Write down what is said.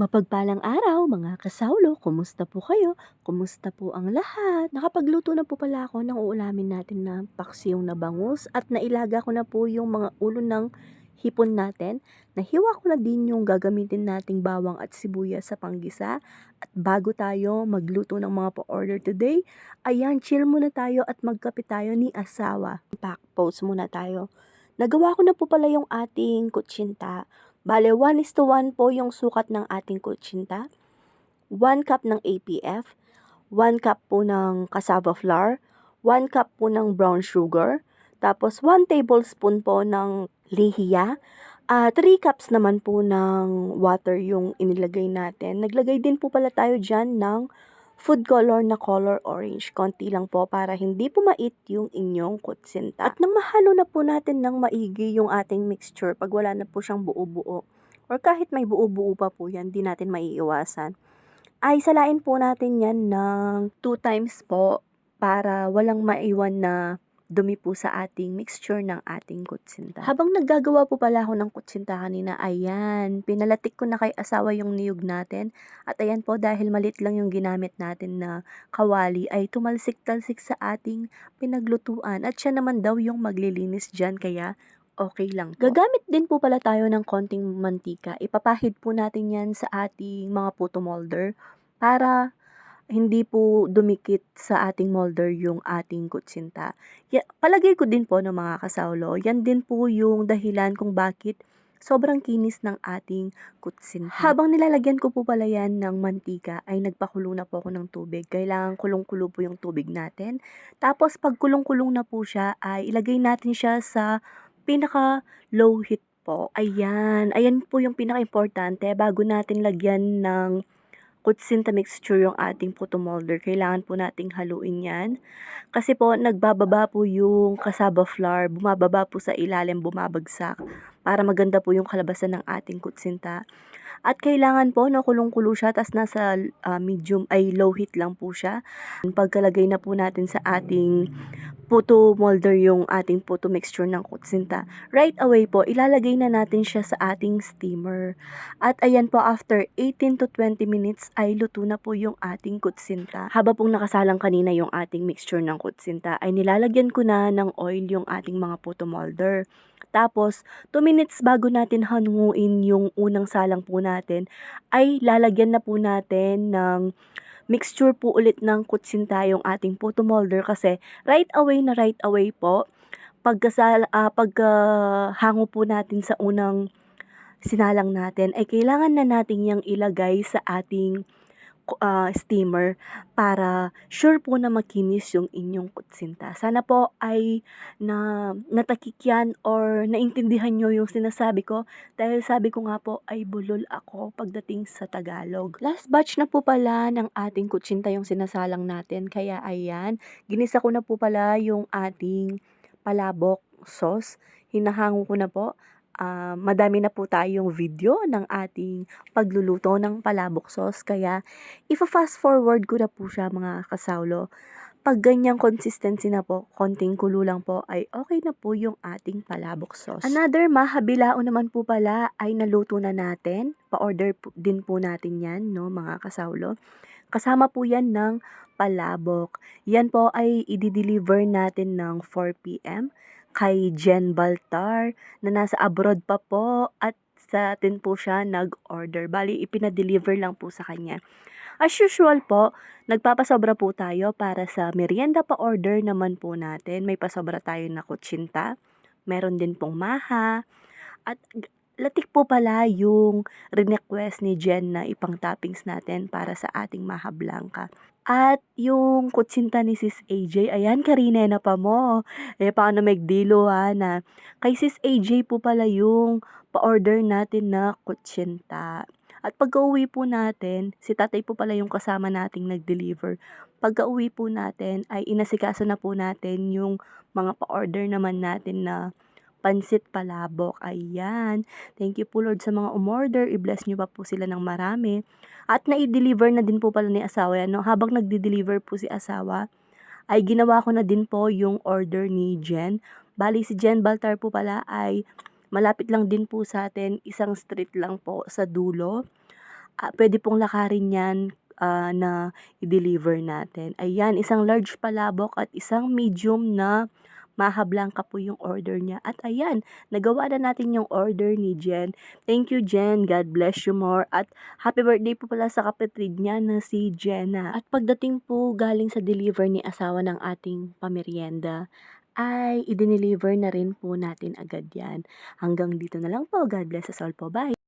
Mapagpalang araw mga kasawlo, kumusta po kayo? Kumusta po ang lahat? Nakapagluto na po pala ako ng uulamin natin na paksiyong na bangus at nailaga ko na po yung mga ulo ng hipon natin. Nahiwa ko na din yung gagamitin nating bawang at sibuyas sa panggisa. At bago tayo magluto ng mga pa-order today, ayan, chill muna tayo at magkape tayo ni asawa. Pack pose muna tayo. Nagawa ko na po pala yung ating kutsinta. Bale, 1 is to 1 po yung sukat ng ating kutsinta. 1 cup ng APF, 1 cup po ng cassava flour, 1 cup po ng brown sugar, tapos 1 tablespoon po ng lihiya, ah 3 cups naman po ng water yung inilagay natin. Naglagay din po pala tayo dyan ng food color na color orange. Konti lang po para hindi po mait yung inyong kutsinta. At nang mahalo na po natin ng maigi yung ating mixture pag wala na po siyang buo-buo or kahit may buo-buo pa po yan, di natin maiiwasan, ay salain po natin yan ng 2 times po para walang maiwan na dumi po sa ating mixture ng ating kutsinta. Habang naggagawa po pala ako ng kutsinta kanina, ayan, pinalatik ko na kay asawa yung niyog natin. At ayan po, dahil malit lang yung ginamit natin na kawali, ay tumalsik-talsik sa ating pinaglutuan. At siya naman daw yung maglilinis dyan, kaya okay lang po. Gagamit din po pala tayo ng konting mantika. Ipapahid po natin yan sa ating mga puto molder para hindi po dumikit sa ating molder yung ating kutsinta. Ya, palagay ko din po ng mga kasawlo, yan din po yung dahilan kung bakit sobrang kinis ng ating kutsinta. Habang nilalagyan ko po pala yan ng mantika, ay nagpakulo na po ako ng tubig. Kailangan kulong-kulo po yung tubig natin. Tapos pag kulong-kulong na po siya, ay ilagay natin siya sa pinaka low heat po. Ayan, ayan po yung pinaka-importante bago natin lagyan ng kutsinta mixture yung ating puto molder. Kailangan po nating haluin yan. Kasi po, nagbababa po yung cassava flour, bumababa po sa ilalim, bumabagsak. Para maganda po yung kalabasan ng ating kutsinta. At kailangan po, no, kulong-kulo siya, tas nasa uh, medium, ay low heat lang po siya. Pagkalagay na po natin sa ating puto molder yung ating puto mixture ng kutsinta. Right away po, ilalagay na natin siya sa ating steamer. At ayan po, after 18 to 20 minutes ay luto na po yung ating kutsinta. Haba pong nakasalang kanina yung ating mixture ng kutsinta, ay nilalagyan ko na ng oil yung ating mga puto molder. Tapos, 2 minutes bago natin hanguin yung unang salang po natin, ay lalagyan na po natin ng mixture po ulit ng kutsinta yung ating photo molder kasi right away na right away po pagkasal uh, pagkahango po natin sa unang sinalang natin ay kailangan na natin yang ilagay sa ating uh, steamer para sure po na makinis yung inyong kutsinta. Sana po ay na natakik yan or naintindihan nyo yung sinasabi ko dahil sabi ko nga po ay bulol ako pagdating sa Tagalog. Last batch na po pala ng ating kutsinta yung sinasalang natin kaya ayan, ginisa ko na po pala yung ating palabok sauce. Hinahango ko na po uh, madami na po tayong video ng ating pagluluto ng palabok sauce. Kaya, ifa-fast forward ko na po siya mga kasawlo. Pag ganyang consistency na po, konting kulo lang po, ay okay na po yung ating palabok sauce. Another mahabilao naman po pala ay naluto na natin. Pa-order din po natin yan, no, mga kasawlo. Kasama po yan ng palabok. Yan po ay i-deliver natin ng 4pm kay Jen Baltar na nasa abroad pa po at sa atin po siya nag-order. Bali, ipinadeliver lang po sa kanya. As usual po, nagpapasobra po tayo para sa merienda pa order naman po natin. May pasobra tayo na kutsinta. Meron din pong maha. At latik po pala yung request ni Jen na ipang toppings natin para sa ating maha blanca. At yung kutsinta ni Sis AJ, ayan Karina na pa mo. Eh paano magdilo ha na kay Sis AJ po pala yung pa-order natin na kutsinta. At pagka-uwi po natin, si tatay po pala yung kasama nating nag-deliver. Pagka-uwi po natin ay inasikaso na po natin yung mga pa-order naman natin na pansit palabok. Ayan. Thank you po Lord sa mga umorder. I-bless nyo pa po sila ng marami. At na-deliver na din po pala ni asawa yan. No? Habang nagde-deliver po si asawa, ay ginawa ko na din po yung order ni Jen. Bali si Jen Baltar po pala ay malapit lang din po sa atin, isang street lang po sa dulo. ah, puwede pong lakarin 'yan, ah, na i-deliver natin. Ayan, isang large palabok at isang medium na maha blanca po yung order niya. At ayan, nagawa na natin yung order ni Jen. Thank you, Jen. God bless you more. At happy birthday po pala sa kapatid niya na si Jenna. At pagdating po galing sa deliver ni asawa ng ating pamerienda, ay i-dineliver na rin po natin agad 'yan. Hanggang dito na lang po. God bless us all po. Bye.